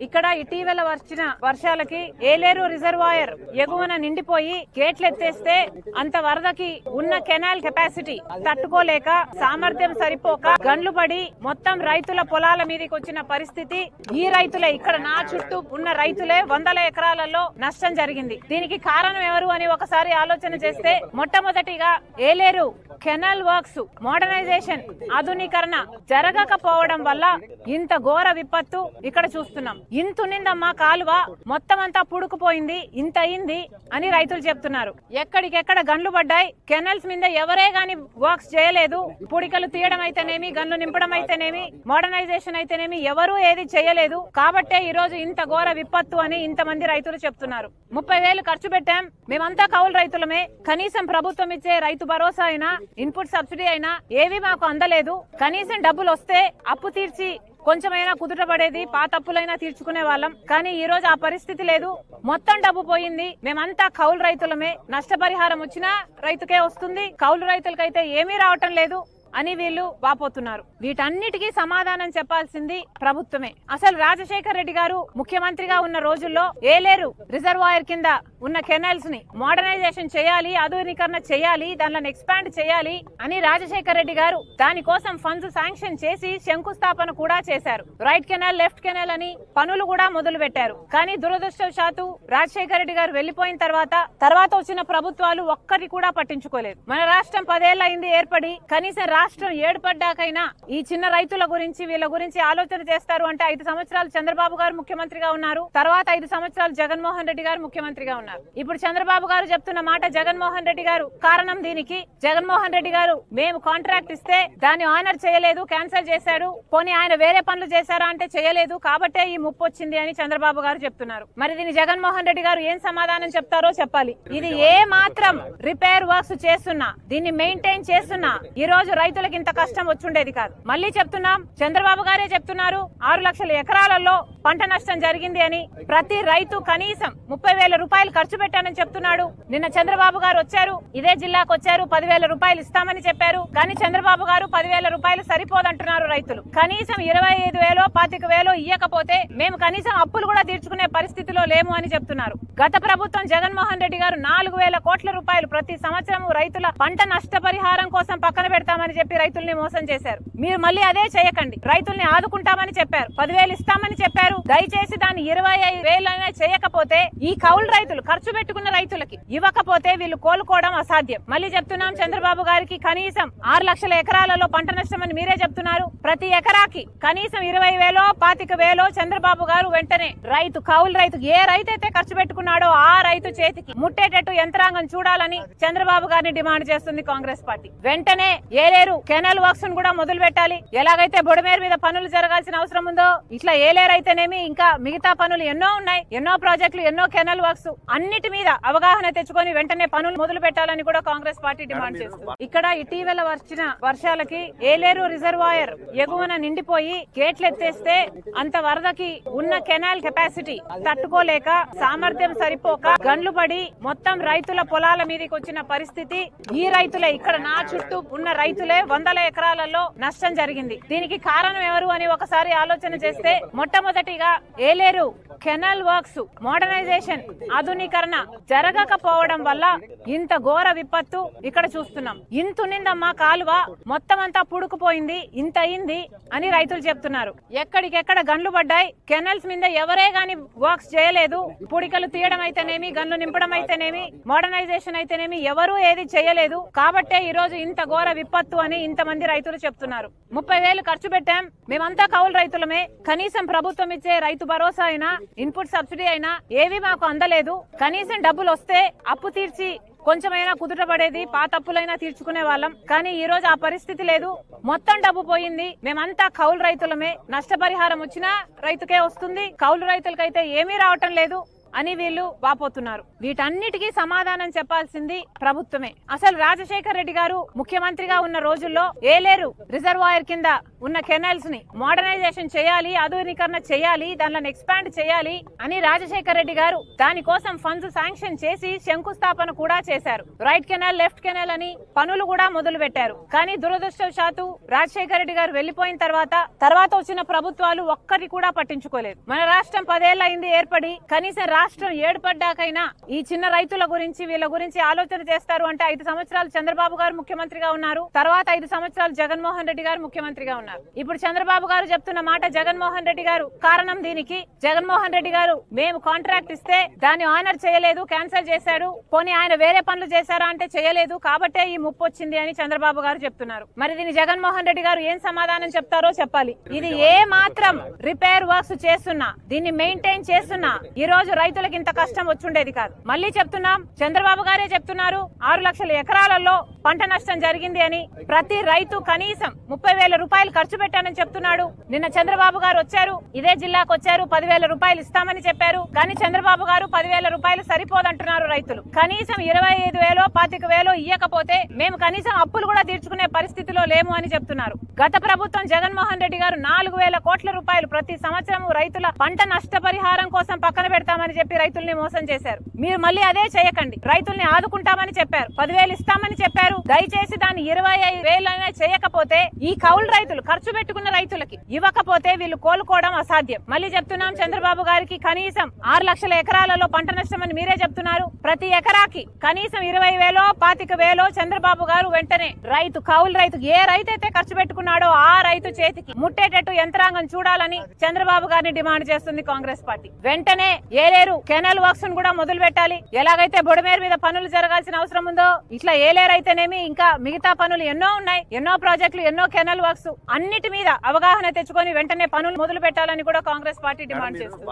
ఇక్కడ ఇటీవల వచ్చిన వర్షాలకి ఏలేరు రిజర్వాయర్ ఎగువన నిండిపోయి గేట్లు ఎత్తేస్తే అంత వరదకి ఉన్న కెనాల్ కెపాసిటీ తట్టుకోలేక సామర్థ్యం సరిపోక గండ్లు పడి మొత్తం రైతుల పొలాల మీదకి వచ్చిన పరిస్థితి. ఈ రైతులే ఇక్కడ నా చుట్టూ ఉన్న రైతులే వందల ఎకరాలలో నష్టం జరిగింది. దీనికి కారణం ఎవరు అని ఒకసారి ఆలోచన చేస్తే మొట్టమొదటిగా ఏలేరు కెనాల్ వర్క్స్ మోడర్నైజేషన్ ఆధునీకరణ జరగకపోవడం వల్ల ఇంత ఘోర విపత్తు ఇక్కడ చూస్తున్నాం. ఇంత ఉన్నిందమ్మా కాలువ? మొత్తం అంతా పుడుకుపోయింది ఇంత అయింది అని రైతులు చెప్తున్నారు. ఎక్కడికెక్కడ గన్లు పడ్డాయి కెనల్స్ మీద ఎవరే గాని వర్క్స్ చేయలేదు పుడికలు తీయడం అయితేనేమి గన్లు నింపడం అయితేనేమి మోడర్నైజేషన్ అయితేనేమి ఎవరూ ఏది చేయలేదు. కాబట్టే ఈ రోజు ఇంత ఘోర విపత్తు అని ఇంతమంది రైతులు చెప్తున్నారు. ముప్పై వేలు ఖర్చు పెట్టాం మేమంతా కౌలు రైతులమే. కనీసం ప్రభుత్వం ఇచ్చే రైతు భరోసా అయినా ఇన్పుట్ సబ్సిడీ అయినా ఏవి మాకు అందలేదు. కనీసం డబ్బులు వస్తే అప్పు తీర్చి కొంచెమైనా కుదుట పడేది పాత అప్పులైనా తీర్చుకునే వాళ్ళం. కానీ ఈ రోజు ఆ పరిస్థితి లేదు. మొత్తం డబ్బు పోయింది. మేమంతా కౌలు రైతులమే. నష్టపరిహారం వచ్చినా రైతుకే వస్తుంది. కౌలు రైతులకైతే ఏమీ రావటం లేదు అని వీళ్ళు వాపోతున్నారు. వీటన్నిటికీ సమాధానం చెప్పాల్సింది ప్రభుత్వమే. అసలు రాజశేఖర్ రెడ్డి గారు ముఖ్యమంత్రిగా ఉన్న రోజుల్లో ఏలేరు రిజర్వాయర్ కింద ఉన్న కెనాల్స్ని మోడర్నైజేషన్ చేయాలి ఆధునీకరణ చేయాలి దానిలో ఎక్స్పాండ్ చేయాలి అని రాజశేఖర్ రెడ్డి గారు దానికోసం ఫండ్స్ శాంక్షన్ చేసి శంకుస్థాపన కూడా చేశారు. రైట్ కెనాల్ లెఫ్ట్ కెనాల్ అని పనులు కూడా మొదలు పెట్టారు కానీ దురదృష్టవశాత్తు రాజశేఖర్ రెడ్డి గారు వెళ్ళిపోయిన తర్వాత తర్వాత వచ్చిన ప్రభుత్వాలు ఒక్కటి కూడా పట్టించుకోలేదు. మన రాష్ట్రం పదేళ్ళయింది ఏర్పడి కనీసం రాష్ట్రం ఏడుపడ్డాకైనా ఈ చిన్న రైతుల గురించి వీళ్ళ గురించి ఆలోచన చేస్తారు అంటే ఐదు సంవత్సరాలు చంద్రబాబు గారు ముఖ్యమంత్రిగా ఉన్నారు. తర్వాత ఐదు సంవత్సరాలు జగన్మోహన్ రెడ్డి గారు ముఖ్యమంత్రిగా ఉన్నారు. ఇప్పుడు చంద్రబాబు గారు చెప్తున్న మాట జగన్మోహన్ రెడ్డి గారు. కారణం దీనికి జగన్మోహన్ రెడ్డి గారు. మేము కాంట్రాక్ట్ ఇస్తే దాన్ని ఆనర్ చేయలేదు క్యాన్సిల్ చేశాడు. పోనీ ఆయన వేరే పనులు చేశారా అంటే చేయలేదు. కాబట్టే ఈ ముప్పు వచ్చింది అని చంద్రబాబు గారు చెప్తున్నారు. మరి దీని జగన్మోహన్ రెడ్డి గారు ఏం సమాధానం చెప్తారో చెప్పాలి. ఇది ఏ మాత్రం రిపేర్ వర్క్స్ చేస్తున్నా దీన్ని మెయింటైన్ చేస్తున్నా ఈ రోజు రైతులకు ఇంత కష్టం వచ్చుండేది కాదు. మళ్ళీ చెప్తున్నాం చంద్రబాబు గారే చెప్తున్నారు ఆరు లక్షల ఎకరాలలో పంట నష్టం జరిగింది అని. ప్రతి రైతు కనీసం ముప్పై వేల రూపాయలు ఖర్చు పెట్టానని చెప్తున్నాడు. నిన్న చంద్రబాబు గారు వచ్చారు. ఇదే జిల్లాకు వచ్చారు. పదివేల రూపాయలు ఇస్తామని చెప్పారు. కానీ చంద్రబాబు గారు పదివేల రూపాయలు సరిపోదంటున్నారు రైతులు. కనీసం ఇరవై ఐదు వేలో పాతిక వేలో ఇయ్యకపోతే మేము కనీసం అప్పులు కూడా తీర్చుకునే పరిస్థితిలో లేము అని చెప్తున్నారు. గత ప్రభుత్వం జగన్మోహన్ రెడ్డి గారు నాలుగు వేల కోట్ల రూపాయలు ప్రతి సంవత్సరం రైతుల పంట నష్టపరిహారం కోసం పక్కన పెడతామని చెప్పి రైతుల్ని మోసం చేశారు. మీరు మళ్ళీ అదే చేయకండి. రైతుల్ని ఆదుకుంటామని చెప్పారు. పదివేలు ఇస్తామని చెప్పారు. దయచేసి దాన్ని ఇరవై ఐదు వేలైనా చేయకపోతే ఈ కౌలు రైతులు ఖర్చు పెట్టుకున్న రైతులకి ఇవ్వకపోతే వీళ్ళు కోలుకోవడం అసాధ్యం. మళ్ళీ చెప్తున్నాం చంద్రబాబు గారికి కనీసం ఆరు లక్షల ఎకరాలలో పంట నష్టం అని మీరే చెప్తున్నారు. ప్రతి ఎకరాకి కనీసం ఇరవై వేలో పాతిక వేలో చంద్రబాబు గారు వెంటనే రైతు కౌలు రైతు ఏ రైతు అయితే ఖర్చు పెట్టుకున్నాడో ఆ రైతు చేతికి ముట్టేటట్టు యంత్రాంగం చూడాలని చంద్రబాబు గారిని డిమాండ్ చేస్తుంది కాంగ్రెస్ పార్టీ. వెంటనే ఏలేరు కెనల్ వర్క్స్ కూడా మొదలు పెట్టాలి. ఎలాగైతే బొడమేరు మీద పనులు జరగాల్సిన అవసరం ఉందో ఇట్లా ఏలేరు అయితేనేమి ఇంకా మిగతా పనులు ఎన్నో ఉన్నాయి. ఎన్నో ప్రాజెక్టులు ఎన్నో కెనల్ వర్క్స్ అన్నిటి మీద అవగాహన తెచ్చుకొని వెంటనే పనులు మొదలు పెట్టాలని కూడా కాంగ్రెస్ పార్టీ డిమాండ్ చేస్తుంది ఇక్కడ ఇటీవల వచ్చిన వర్షాలకి ఏలేరు రిజర్వాయర్ ఎగువన నిండిపోయి గేట్లు ఎత్తేస్తే అంత వరదకి ఉన్న కెనాల్ కెపాసిటీ తట్టుకోలేక సామర్థ్యం సరిపోక గన్లు పడి మొత్తం రైతుల పొలాల మీదకి వచ్చిన పరిస్థితి. ఈ రైతులే ఇక్కడ నా చుట్టూ ఉన్న రైతులే వందల ఎకరాలలో నష్టం జరిగింది. దీనికి కారణం ఎవరు అని ఒకసారి ఆలోచన చేస్తే మొట్టమొదటిగా ఏలేరు కెనాల్ వర్క్స్ మోడర్నైజేషన్ సమీకరణ జరగకపోవడం వల్ల ఇంత ఘోర విపత్తు ఇక్కడ చూస్తున్నాం. ఇంత మా కాలువ మొత్తం అంతా పుడుకుపోయింది ఇంత అయింది అని రైతులు చెప్తున్నారు. ఎక్కడికెక్కడ గన్లు పడ్డాయి కెనల్స్ మీద ఎవరే గాని వర్క్స్ చేయలేదు. పుడికలు తీయడం అయితేనేమి గన్లు నింపడం అయితేనేమి మోడర్నైజేషన్ అయితేనేమి ఎవరూ ఏది చేయలేదు. కాబట్టే ఈ రోజు ఇంత ఘోర విపత్తు అని ఇంతమంది రైతులు చెప్తున్నారు. ముప్పై వేలు ఖర్చు పెట్టాం. మేమంతా కౌలు రైతులమే. కనీసం ప్రభుత్వం ఇచ్చే రైతు భరోసా అయినా ఇన్పుట్ సబ్సిడీ అయినా ఏవి మాకు అందలేదు. కనీసం డబ్బులు వస్తే అప్పు తీర్చి కొంచెమైనా కుదుట పడేది పాత అప్పులైనా తీర్చుకునే వాళ్ళం. కానీ ఈ రోజు ఆ పరిస్థితి లేదు. మొత్తం డబ్బు పోయింది. మేమంతా కౌలు రైతులమే. నష్టపరిహారం వచ్చినా రైతుకే వస్తుంది. కౌలు రైతులకైతే ఏమీ రావటం లేదు అని వీళ్ళు వాపోతున్నారు. వీటన్నిటికీ సమాధానం చెప్పాల్సింది ప్రభుత్వమే. అసలు రాజశేఖర్ రెడ్డి గారు ముఖ్యమంత్రిగా ఉన్న రోజుల్లో ఏలేరు రిజర్వాయర్ కింద ఉన్న కెనాల్స్ని మోడర్నైజేషన్ చేయాలి ఆధునీకరణ చేయాలి దానిని ఎక్స్పాండ్ చేయాలి అని రాజశేఖర్ రెడ్డి గారు దానికోసం ఫండ్స్ శాంక్షన్ చేసి శంకుస్థాపన కూడా చేశారు. రైట్ కెనాల్ లెఫ్ట్ కెనాల్ అని పనులు కూడా మొదలు పెట్టారు కానీ దురదృష్టవశాత్తు రాజశేఖర రెడ్డి గారు వెళ్ళిపోయిన తర్వాత తర్వాత వచ్చిన ప్రభుత్వాలు ఒక్కరిని కూడా పట్టించుకోలేదు. మన రాష్ట్రం పదేళ్ళయింది ఏర్పడి కనీసం రాష్ట్రం ఏడుపడ్డాకైనా ఈ చిన్న రైతుల గురించి వీళ్ళ గురించి ఆలోచన చేస్తారు అంటే ఐదు సంవత్సరాలు చంద్రబాబు గారు ముఖ్యమంత్రిగా ఉన్నారు. తర్వాత ఐదు సంవత్సరాలు జగన్మోహన్ రెడ్డి గారు ముఖ్యమంత్రిగా ఉన్నారు. ఇప్పుడు చంద్రబాబు గారు చెప్తున్న మాట జగన్మోహన్ రెడ్డి గారు. కారణం దీనికి జగన్మోహన్ రెడ్డి గారు. మేము కాంట్రాక్ట్ ఇస్తే దాన్ని ఆనర్ చేయలేదు క్యాన్సిల్ చేశాడు. పోనీ ఆయన వేరే పనులు చేశారా అంటే చేయలేదు. కాబట్టే ఈ ముప్పు వచ్చింది అని చంద్రబాబు గారు చెప్తున్నారు. మరి దీని జగన్మోహన్ రెడ్డి గారు ఏం సమాధానం చెప్తారో చెప్పాలి. ఇది ఏ మాత్రం రిపేర్ వర్క్స్ చేస్తున్నా దీన్ని మెయింటైన్ చేస్తున్నా ఈ రోజు రైతులకు ఇంత కష్టం వచ్చుండేది కాదు. మళ్ళీ చెప్తున్నాం చంద్రబాబు గారే చెప్తున్నారు ఆరు లక్షల ఎకరాలలో పంట నష్టం జరిగింది అని ప్రతి రైతు కనీసం ముప్పై వేల రూపాయలు ఖర్చు పెట్టానని చెప్తున్నాడు. నిన్న చంద్రబాబు గారు వచ్చారు. ఇదే జిల్లాకు వచ్చారు. పదివేల రూపాయలు ఇస్తామని చెప్పారు. కానీ చంద్రబాబు గారు పదివేల రూపాయలు సరిపోదంటున్నారు రైతులు. కనీసం ఇరవై ఐదు వేలో పాతిక వేలో ఇయ్యకపోతే మేము కనీసం అప్పులు కూడా తీర్చుకునే పరిస్థితిలో లేము అని చెప్తున్నారు. గత ప్రభుత్వం జగన్మోహన్ రెడ్డి గారు నాలుగు వేల కోట్ల రూపాయలు ప్రతి సంవత్సరం రైతుల పంట నష్టపరిహారం కోసం పక్కన పెడతామని చెప్పి రైతుల్ని మోసం చేశారు. మీరు మళ్ళీ అదే చేయకండి. రైతుల్ని ఆదుకుంటామని చెప్పారు. పదివేలు ఇస్తామని చెప్పారు. దయచేసి దాన్ని ఇరవై ఐదు వేలైనా చేయకపోతే ఈ కౌలు రైతులు ఖర్చు పెట్టుకున్న రైతులకి ఇవ్వకపోతే వీళ్ళు కోలుకోవడం అసాధ్యం. మళ్ళీ చెప్తున్నాం చంద్రబాబు గారికి కనీసం ఆరు లక్షల ఎకరాలలో పంట నష్టం అని మీరే చెప్తున్నారు. ప్రతి ఎకరాకి కనీసం ఇరవై వేలో పాతిక వేలో చంద్రబాబు గారు వెంటనే రైతు కౌలు రైతు ఏ రైతు అయితే ఖర్చు పెట్టుకున్నాడో ఆ రైతు చేతికి ముట్టేటట్టు యంత్రాంగం చూడాలని చంద్రబాబు గారిని డిమాండ్ చేస్తుంది కాంగ్రెస్ పార్టీ. వెంటనే ఏలేరు కెనల్ వర్క్స్ కూడా మొదలు పెట్టాలి ఎలాగైతే బొడమేరు మీద పనులు జరగాల్సిన అవసరం ఉందో ఇట్లా ఏలేరు అయితేనేమి ఇంకా మిగతా పనులు ఎన్నో ఉన్నాయి ఎన్నో ప్రాజెక్టులు ఎన్నో కెనల్ వర్క్స్ అన్నిటి మీద అవగాహన తెచ్చుకొని వెంటనే పనులు మొదలు పెట్టాలని కూడా కాంగ్రెస్ పార్టీ డిమాండ్ చేస్తుంది.